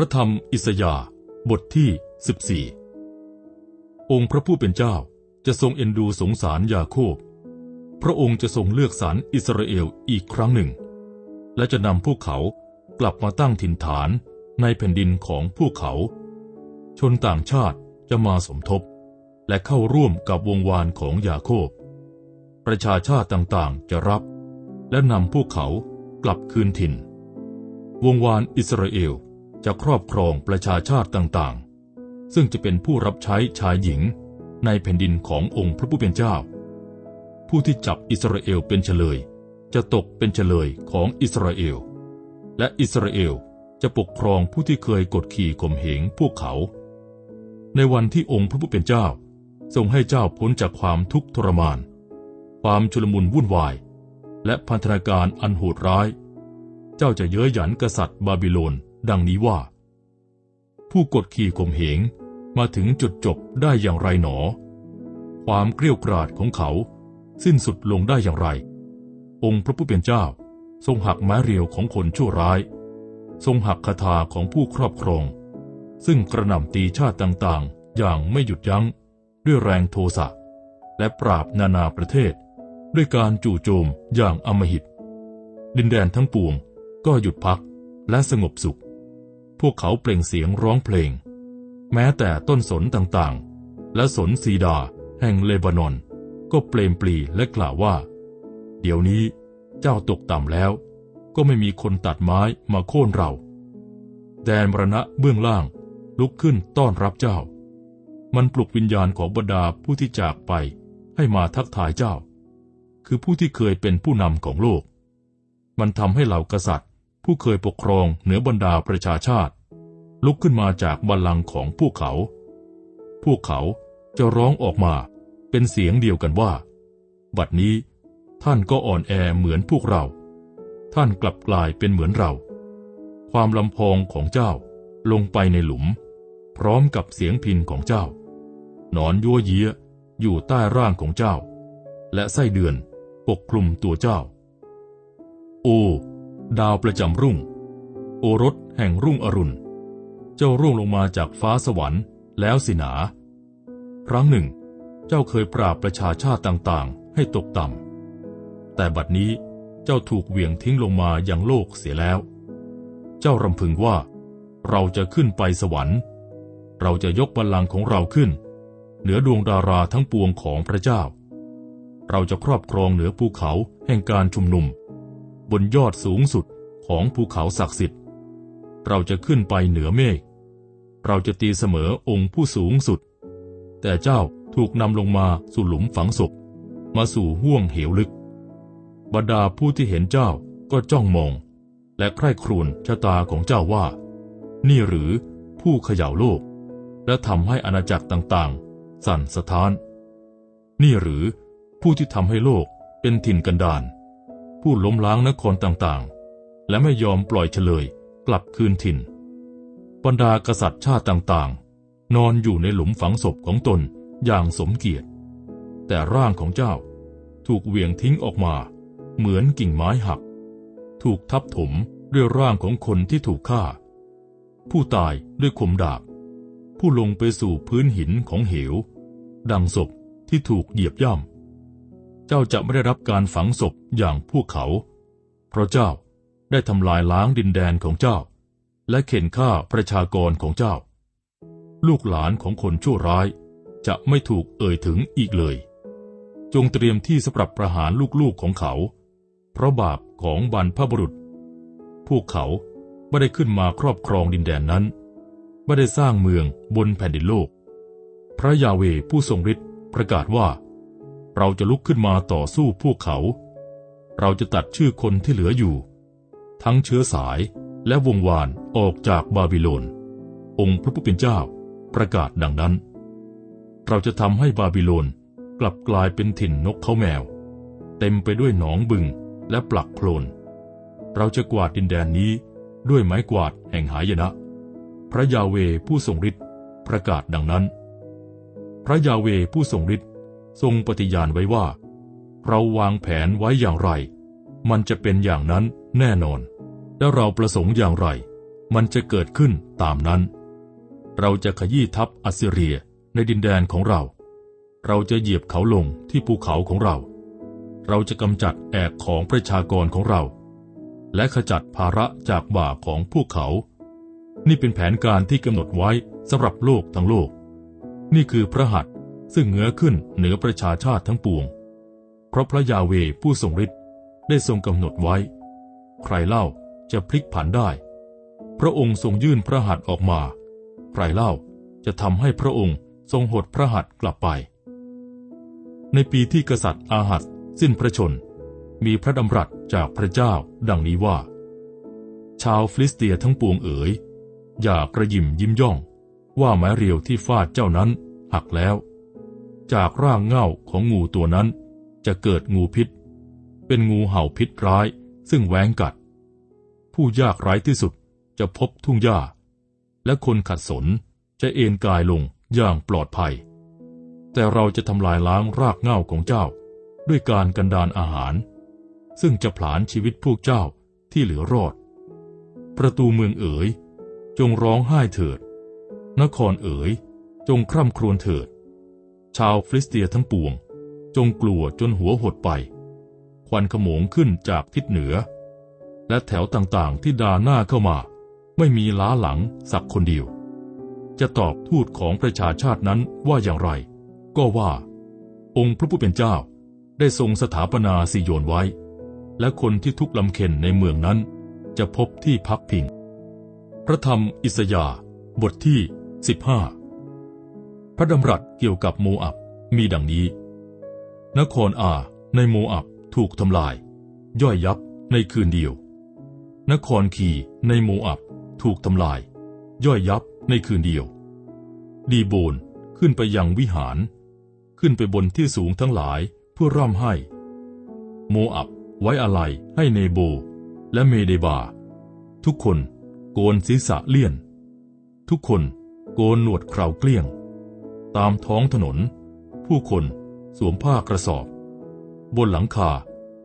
ระธรรมอิสยาบทที่ 14 องค์พระผู้เป็นเจ้าจะทรงเอ็นดูสงสารยาโคบ พระองค์จะทรงเลือกสรรอิสราเอลอีกครั้งหนึ่ง และจะนำพวกเขากลับมาตั้งถิ่นฐานในแผ่นดินของพวกเขา ชนต่างชาติจะมาสมทบ และเข้าร่วมกับวงวานของยาโคบ ประชาชาติต่างๆจะรับ และนำพวกเขากลับคืนถิ่น วงวานอิสราเอล จะครอบครองประชาชาติต่างๆ ซึ่งจะเป็นผู้รับใช้ชายหญิงในแผ่นดินขององค์พระผู้เป็นเจ้า ผู้ที่จับอิสราเอลเป็นเฉลย จะตกเป็นเฉลยของอิสราเอล และอิสราเอลจะปกครองผู้ที่เคยกดขี่ข่มเหงพวกเขา ในวันที่องค์พระผู้เป็นเจ้า ทรงให้เจ้าพ้นจากความทุกข์ทรมาน ความชุลมุนวุ่นวาย และพันธนาการอันโหดร้าย เจ้าจะเย้ยหยันกษัตริย์บาบิโลน ดังนี้ว่า ผู้กดขี่ข่มเหงมาถึงจุดจบได้อย่างไรหนอ ความเกลี้ยกราดของเขา สิ้นสุดลงได้อย่างไร องค์พระผู้เป็นเจ้า ทรงหักไม้เรียวของคนชั่วร้าย ทรงหักคาถาของผู้ครอบครอง ซึ่งกระหน่ำตีชาติต่างๆ อย่างไม่หยุดยัง้งด้วยแรงโทสะและปราบนานาประเทศ ด้วยการจู่โจมอย่างอมหิต ดินแดนทั้งปวงก็หยุดพักและสงบสุข พวกเขาเปล่งเสียงร้องเพลง แม้แต่ต้นสนต่างๆ และสนซีดา แห่งเลบานอนก็เปลมปลีและกล่าวว่า เดี๋ยวนี้เจ้าตกต่ำแล้ว ก็ไม่มีคนตัดไม้มาโค่นเรา แดนมรณะเบื้องล่างลุกขึ้นต้อนรับเจ้า มันปลุกวิญญาณของบรรดาผู้ที่จากไปให้มาทักทายเจ้า คือผู้ที่เคยเป็นผู้นำของโลก มันทำให้เหล่ากษัตริย์ ผู้เคยปกครองเหนือบรรดาประชาชาติ ลุกขึ้นมาจากบัลลังก์ของพวกเขา พวกเขาจะร้องออกมาเป็นเสียงเดียวกันว่า บัดนี้ ท่านก็อ่อนแอเหมือนพวกเรา ท่านกลับกลายเป็นเหมือนเรา ความลำพองของเจ้าลงไปในหลุม พร้อมกับเสียงพินของเจ้า หนอนยั่วเยี้ยอยู่ใต้ร่างของเจ้า และไส้เดือนปกคลุมตัวเจ้า โอ้ ดาวประจำรุ่ง โอรสแห่งรุ่งอรุณ เจ้าร่วงลงมาจากฟ้าสวรรค์แล้วสินา ครั้งหนึ่ง เจ้าเคยปราบประชาชาติต่างๆ ให้ตกต่ำ แต่บัดนี้เจ้าถูกเหวี่ยงทิ้งลงมาอย่างโลกเสียแล้ว เจ้ารำพึงว่า เราจะขึ้นไปสวรรค์ เราจะยกบัลลังก์ของเราขึ้น เหนือดวงดาราทั้งปวงของพระเจ้า เราจะครอบครองเหนือภูเขาแห่งการชุมนุม บนยอดสูงสุดของภูเขาศักดิ์สิทธิ์ เราจะขึ้นไปเหนือเมฆ เราจะตีเสมอองค์ผู้สูงสุด แต่เจ้าถูกนำลงมาสู่หลุมฝังศพ มาสู่ห้วงเหวลึก บรรดาผู้ที่เห็นเจ้าก็จ้องมอง และใคร่ครวญชะตาของเจ้าว่า นี่หรือผู้เขย่าโลก และทำให้อาณาจักรต่างๆ สั่นสะท้าน นี่หรือผู้ที่ทำให้โลกเป็นถิ่นกันดาน ผู้ล้มล้างนครต่างๆ และไม่ยอมปล่อยเฉลยกลับคืนถิ่น บรรดากษัตริย์ชาติต่างๆ นอนอยู่ในหลุมฝังศพของตนอย่างสมเกียรติ แต่ร่างของเจ้าถูกเหวี่ยงทิ้งออกมา เหมือนกิ่งไม้หัก ถูกทับถมด้วยร่างของคนที่ถูกฆ่า ผู้ตายด้วยคมดาบ ผู้ลงไปสู่พื้นหินของเหว ดังศพที่ถูกเหยียบย่ำ เจ้าจะไม่ได้รับการฝังศพอย่างพวกเขา เพราะเจ้าได้ทำลายล้างดินแดนของเจ้า และเข็นฆ่าประชากรของเจ้า ลูกหลานของคนชั่วร้ายจะไม่ถูกเอ่ยถึงอีกเลย จงเตรียมที่สำหรับประหารลูกๆของเขา เพราะบาปของบรรพบุรุษ พวกเขาไม่ได้ขึ้นมาครอบครองดินแดนนั้น ไม่ได้สร้างเมืองบนแผ่นดินโลก พระยาเวผู้ทรงฤทธิ์ประกาศว่า เราจะลุกขึ้นมาต่อสู้พวกเขา เราจะตัดชื่อคนที่เหลืออยู่ ทั้งเชื้อสายและวงวานออกจากบาบิโลน องค์พระผู้เป็นเจ้าประกาศดังนั้น เราจะทำให้บาบิโลนกลับกลายเป็นถิ่นนกเขาแมว เต็มไปด้วยหนองบึงและปลักโคลน เราจะกวาดดินแดนนี้ด้วยไม้กวาดแห่งหายนะ พระยาเวผู้ทรงฤทธิ์ประกาศดังนั้น พระยาเวผู้ทรงฤทธิ์ ทรงปฏิญาณไว้ว่า เราวางแผนไว้อย่างไร มันจะเป็นอย่างนั้นแน่นอน และเราประสงค์อย่างไร มันจะเกิดขึ้นตามนั้น เราจะขยี้ทัพอัสซีเรียในดินแดนของเรา เราจะเหยียบเขาลงที่ภูเขาของเรา เราจะกำจัดแอกของประชากรของเรา และขจัดภาระจากบ่าของพวกเขา นี่เป็นแผนการที่กำหนดไว้สำหรับโลกทั้งโลก นี่คือพระหัตถ์ ซึ่งเหนือขึ้นเหนือประชาชาติทั้งปวง เพราะพระยาเวผู้ทรงฤทธิ์ได้ทรงกำหนดไว้ ใครเล่าจะพลิกผันได้ พระองค์ทรงยื่นพระหัตถ์ออกมา ใครเล่าจะทำให้พระองค์ทรงหดพระหัตถ์กลับไป ในปีที่กษัตริย์อาหัสสิ้นพระชน มีพระดำรัสจากพระเจ้าดังนี้ว่า ชาวฟิลิสเตียทั้งปวงเอ๋ย อย่ากระยิมยิ้มย่อง ว่าไม้เรียวที่ฟาดเจ้านั้นหักแล้ว จากร่างเง่าของงูตัวนั้น จะเกิดงูพิษ เป็นงูเห่าพิษร้ายซึ่งแหวงกัด ผู้ยากไร้ที่สุดจะพบทุ่งหญ้า และคนขัดสนจะเอนกายลงอย่างปลอดภัย แต่เราจะทำลายล้างรากเง้าของเจ้า ด้วยการกันดานอาหาร ซึ่งจะผลาญชีวิตพวกเจ้าที่เหลือรอด ประตูเมืองเอ๋ย จงร้องไห้เถิด นครเอ๋ย จงคร่ำครวญเถิด ชาวฟิลิสเตียทั้งปวง จงกลัวจนหัวหดไป ควันขโมงขึ้นจากทิศเหนือ และแถวต่างๆที่ดาหน้าเข้ามา ไม่มีล้าหลังสักคนเดียว จะตอบทูตของประชาชาตินั้นว่าอย่างไร ก็ว่า องค์พระผู้เป็นเจ้าได้ทรงสถาปนาสิโยนไว้ และคนที่ทุกลำเค็นในเมืองนั้น จะพบที่พักพิง พระธรรมอิสยาบทที่ 15 ระดำรัสเกี่ยวกับโมอับมีดังนี้ นครอาในโมอับถูกทำลาย ย่อยยับในคืนเดียว นครขีในโมอับถูกทำลาย ย่อยยับในคืนเดียว ดีโบนขึ้นไปยังวิหาร ขึ้นไปบนที่สูงทั้งหลายเพื่อร่ำให้ โมอับไว้อะไรให้เนโบ และเมเดบา ทุกคนโกนศีรษะเลี่ยน ทุกคนโกนหนวดเคราวเกลี้ยง ตามท้องถนน ผู้คนสวมผ้ากระสอบ บนหลังคา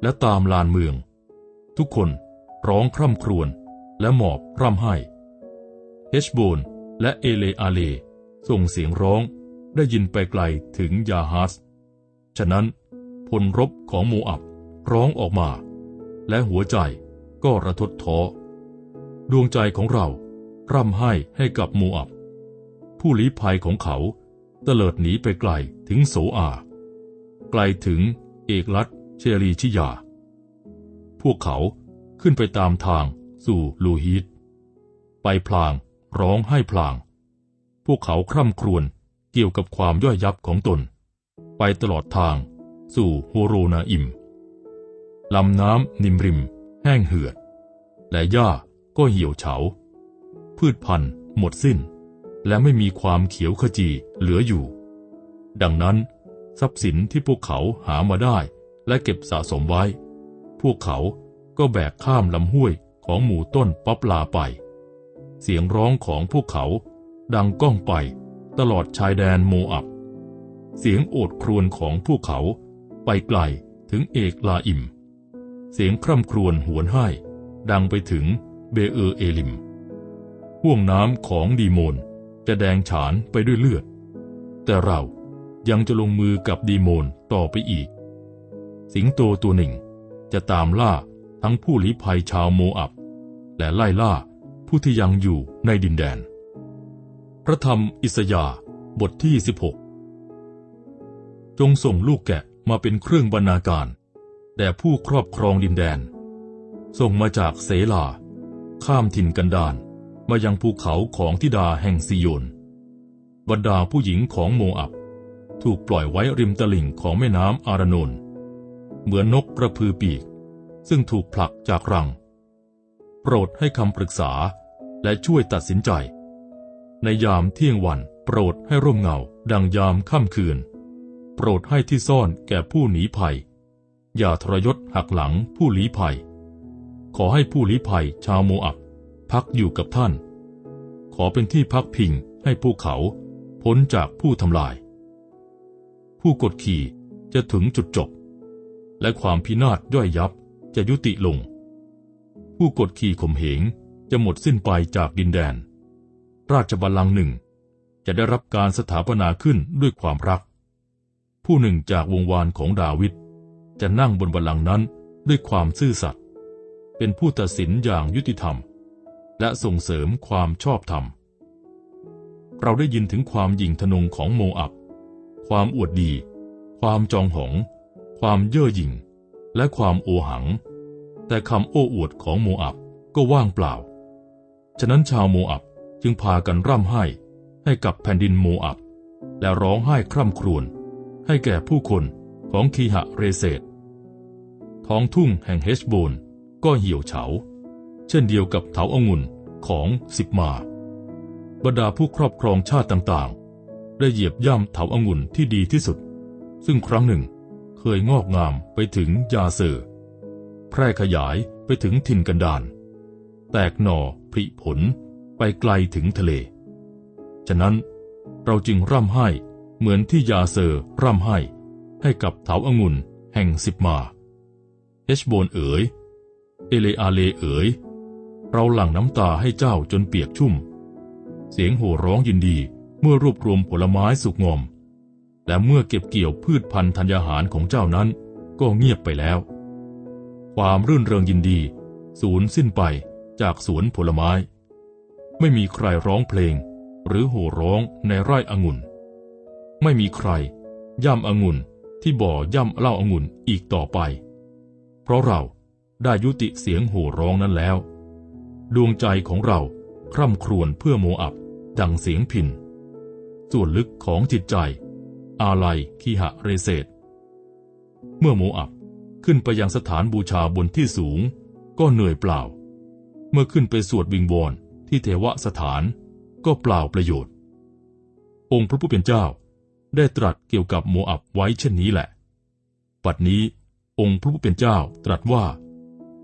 และตามลานเมือง ทุกคนร้องคร่ำครวญและหมอบร่ำไห้เฮชโบนและเอเลอาเลส่งเสียงร้องได้ยินไปไกลถึงยาฮัส ฉะนั้นพลรบของโมอับร้องออกมา และหัวใจก็ระทดท้อ ดวงใจของเราร่ำไห้ให้กับโมอับ ผู้ลี้ภัยของเขา เตลิดหนีไปไกลถึงโสอา ไกลถึงเอกลัดเชรีชิยา พวกเขาขึ้นไปตามทางสู่ลูฮีตไปพลางร้องไห้พลาง พวกเขาคร่ำครวญเกี่ยวกับความย่อยยับของตน ไปตลอดทางสู่โฮโรนาอิม ลำน้ำนิมริม แห้งเหือด และหญ้าก็เหี่ยวเฉา พืชพันธุ์หมดสิ้น และไม่มีความเขียวขจีเหลืออยู่ ดังนั้น ทรัพย์สินที่พวกเขาหามาได้และเก็บสะสมไว้ พวกเขาก็แบกข้ามลำห้วยของหมู่ต้นป๊อปลาไป เสียงร้องของพวกเขาดังก้องไปตลอดชายแดนโมอับ เสียงโอดครวญของพวกเขาไปไกลถึงเอกลาอิม เสียงคร่ำครวญหวนไห้ดังไปถึงเบเออเอลิม ห่วงน้ำของดีโมน จะแดงฉานไปด้วยเลือด แต่เรายังจะลงมือกับดีโมนต่อไปอีก สิงโตตัวหนึ่งจะตามล่าทั้งผู้ลี้ภัยชาวโมอับ และไล่ล่าผู้ที่ยังอยู่ในดินแดน พระธรรมอิสยาห์บทที่ 16 จงส่งลูกแกะมาเป็นเครื่องบรรณาการแด่ผู้ครอบครองดินแดน ส่งมาจากเสลา ข้ามถิ่นกันดาน มายังภูเขาของทิดาแห่งซิโยน บรรดาผู้หญิงของโมอับ ถูกปล่อยไว้ริมตลิ่งของแม่น้ำอารานนเหมือนนกกระพือปีก ซึ่งถูกผลักจากรัง โปรดให้คำปรึกษาและช่วยตัดสินใจ ในยามเที่ยงวันโปรดให้ร่มเงาดังยามค่ำคืน โปรดให้ที่ซ่อนแก่ผู้หนีภัย อย่าทรยศหักหลังผู้หลีภัย ขอให้ผู้หลีภัยชาวโมอับ พักอยู่กับท่าน ขอเป็นที่พักพิงให้พวกเขาพ้นจากผู้ทำลาย ผู้กดขี่จะถึงจุดจบ และความพินาศย่อยยับจะยุติลง ผู้กดขี่ข่มเหงจะหมดสิ้นไปจากดินแดน ราชบัลลังก์หนึ่งจะได้รับการสถาปนาขึ้นด้วยความรัก ผู้หนึ่งจากวงวานของดาวิดจะนั่งบนบัลลังก์นั้นด้วยความซื่อสัตย์เป็นผู้ตัดสินอย่างยุติธรรม และส่งเสริมความชอบธรรม เราได้ยินถึงความหยิ่งทะนงของโมอับ ความอวดดี ความจองหอง ความเย่อหยิ่ง และความโอหัง แต่คำโอ้อวดของโมอับก็ว่างเปล่า ฉะนั้นชาวโมอับจึงพากันร่ำไห้ให้กับแผ่นดินโมอับ และร้องไห้คร่ำครวญให้แก่ผู้คนของคีหะเรเซตท้องทุ่งแห่งเฮชโบนก็เหี่ยวเฉา เช่นเดียวกับเถาองุ่นของสิบมา บรรดาผู้ครอบครองชาติต่างๆ ได้เหยียบย่ำเถาองุ่นที่ดีที่สุด ซึ่งครั้งหนึ่งเคยงอกงามไปถึงยาเซอร์แพร่ขยายไปถึงถิ่นกันดาน แตกหน่อผลิผลไปไกลถึงทะเล ฉะนั้นเราจึงร่ำไห้เหมือนที่ยาเซอร์ร่ำไห้ให้กับเถาองุ่นแห่งสิบมา เอชโบนเอ๋ย เอเลอาเลเอ๋ย เราหลั่งน้ำตาให้เจ้าจนเปียกชุ่ม เสียงโห่ร้องยินดีเมื่อรวบรวมผลไม้สุกงอม และเมื่อเก็บเกี่ยวพืชพันธุ์ธัญญาหารของเจ้านั้น ก็เงียบไปแล้ว ความรื่นเริงยินดี สูญสิ้นไปจากสวนผลไม้ ไม่มีใครร้องเพลง หรือโห่ร้องในไร่องุ่น ไม่มีใคร ย่ำองุ่นที่บ่อย่ำเล้าองุ่นอีกต่อไป เพราะเราได้ยุติเสียงโห่ร้องนั้นแล้ว ดวงใจของเราคร่ำครวญเพื่อโมอับ ดังเสียงพิน ส่วนลึกของจิตใจ อาลัยคีหะเรเซตเมื่อโมอับขึ้นไปยังสถานบูชาบนที่สูง ก็เหนื่อยเปล่า เมื่อขึ้นไปสวดวิงวอนที่เทวสถานก็เปล่าประโยชน์ องค์พระผู้เป็นเจ้าได้ตรัสเกี่ยวกับโมอับไว้เช่นนี้แหละ ปัดนี้องค์พระผู้เป็นเจ้าตรัสว่า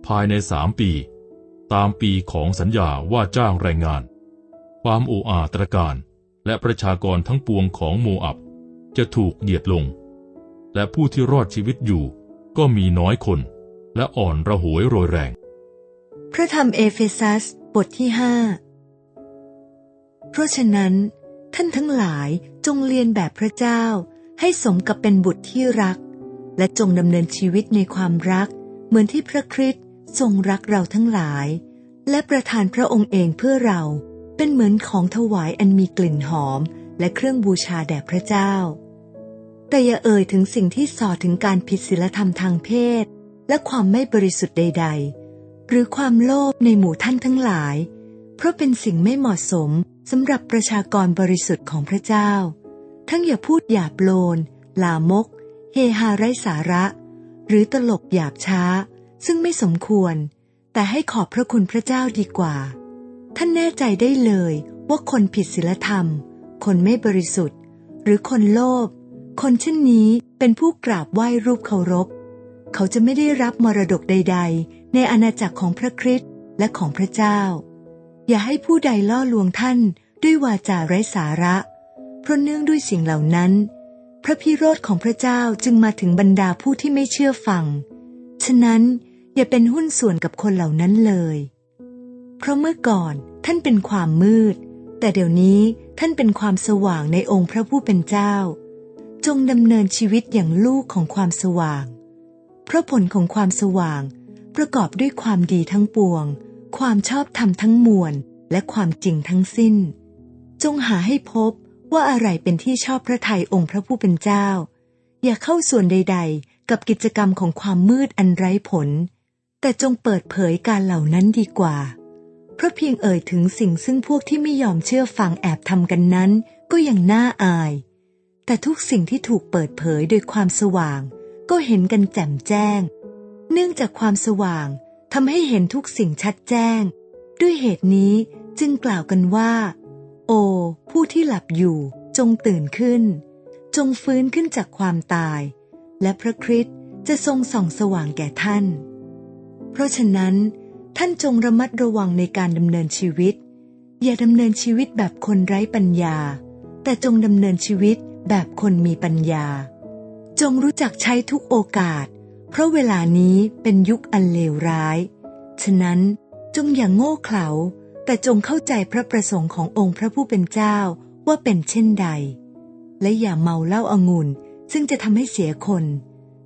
ภายในสามปี ตามปีของสัญญาว่าจ้างแรงงาน ความโออาตรการ และประชากรทั้งปวงของโมอับ จะถูกเหยียดลง และผู้ที่รอดชีวิตอยู่ ก็มีน้อยคน และอ่อนระหวยโรยแรง พระธรรมเอเฟซัส บทที่ห้าเพราะฉะนั้น ท่านทั้งหลายจงเรียนแบบพระเจ้า ให้สมกับเป็นบุตรที่รัก และจงดำเนินชีวิตในความรัก เหมือนที่พระคริสต์ ทรงรักเราทั้งหลาย และประทานพระองค์เองเพื่อเราเป็นเหมือนของถวายอันมีกลิ่นหอมและเครื่องบูชาแด่พระเจ้า แต่อย่าเอ่ยถึงสิ่งที่ส่อถึงการผิดศีลธรรมทางเพศ และความไม่บริสุทธิ์ใด ๆ หรือความโลภในหมู่ท่านทั้งหลาย เพราะเป็นสิ่งไม่เหมาะสมสำหรับประชากรบริสุทธิ์ของพระเจ้า ทั้งอย่าพูดหยาบโลน ลามก เฮฮาไร้สาระ หรือตลกหยาบช้า ซึ่งไม่สมควร แต่ให้ขอบพระคุณพระเจ้าดีกว่า ท่านแน่ใจได้เลยว่าคนผิดศีลธรรม คนไม่บริสุทธิ์ หรือคนโลภคนเช่นนี้เป็นผู้กราบไหว้รูปเคารพ เขาจะไม่ได้รับมรดกใด ๆ ในอาณาจักรของพระคริสต์และของพระเจ้า อย่าให้ผู้ใดล่อลวงท่านด้วยวาจาไร้สาระ เพราะเนื่องด้วยสิ่งเหล่านั้น พระพิโรธของพระเจ้าจึงมาถึงบรรดาผู้ที่ไม่เชื่อฟัง ฉะนั้น อย่าเป็นหุ้นส่วนกับคนเหล่านั้นเลย เพราะเมื่อก่อนท่านเป็นความมืด แต่เดี๋ยวนี้ท่านเป็นความสว่างในองค์พระผู้เป็นเจ้า จงดำเนินชีวิตอย่างลูกของความสว่าง เพราะผลของความสว่าง ประกอบด้วยความดีทั้งปวง ความชอบธรรมทั้งมวล และความจริงทั้งสิ้น จงหาให้พบว่าอะไรเป็นที่ชอบพระทัยองค์พระผู้เป็นเจ้า อย่าเข้าส่วนใด ๆ กับกิจกรรมของความมืดอันไร้ผล แต่จงเปิดเผยการเหล่านั้นดีกว่า เพราะเพียงเอ่ยถึงสิ่งซึ่งพวกที่ไม่ยอมเชื่อฟังแอบทำกันนั้น ก็ยังน่าอาย แต่ทุกสิ่งที่ถูกเปิดเผยโดยความสว่าง ก็เห็นกันแจ่มแจ้ง เนื่องจากความสว่างทำให้เห็นทุกสิ่งชัดแจ้ง ด้วยเหตุนี้จึงกล่าวกันว่า โอ้ผู้ที่หลับอยู่จงตื่นขึ้น จงฟื้นขึ้นจากความตาย และพระคริสต์จะทรงส่องสว่างแก่ท่าน เพราะฉะนั้น ท่านจงระมัดระวังในการดำเนินชีวิต อย่าดำเนินชีวิตแบบคนไร้ปัญญา แต่จงดำเนินชีวิตแบบคนมีปัญญา จงรู้จักใช้ทุกโอกาส เพราะเวลานี้เป็นยุคอันเลวร้าย ฉะนั้นจงอย่างโง่เขลาแต่จงเข้าใจพระประสงค์ขององค์พระผู้เป็นเจ้าว่าเป็นเช่นใด และอย่าเมาเหล้าอางุ่นซึ่งจะทำให้เสียคน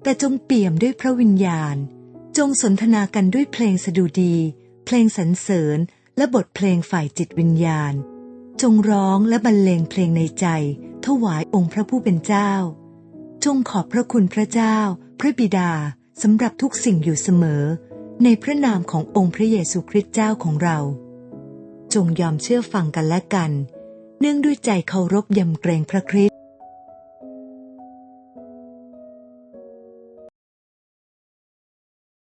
แต่จงเปี่ยมด้วยพระวิญญาณ จงสนทนากันด้วยเพลงสดุดี เพลงสรรเสริญ และบทเพลงฝ่ายจิตวิญญาณ จงร้องและบรรเลงเพลงในใจ ถวายองค์พระผู้เป็นเจ้า จงขอบพระคุณพระเจ้า พระบิดาสำหรับทุกสิ่งอยู่เสมอ ในพระนามขององค์พระเยซูคริสต์เจ้าของเรา จงยอมเชื่อฟังกันและกัน เนื่องด้วยใจเคารพยำเกรงพระคริสต์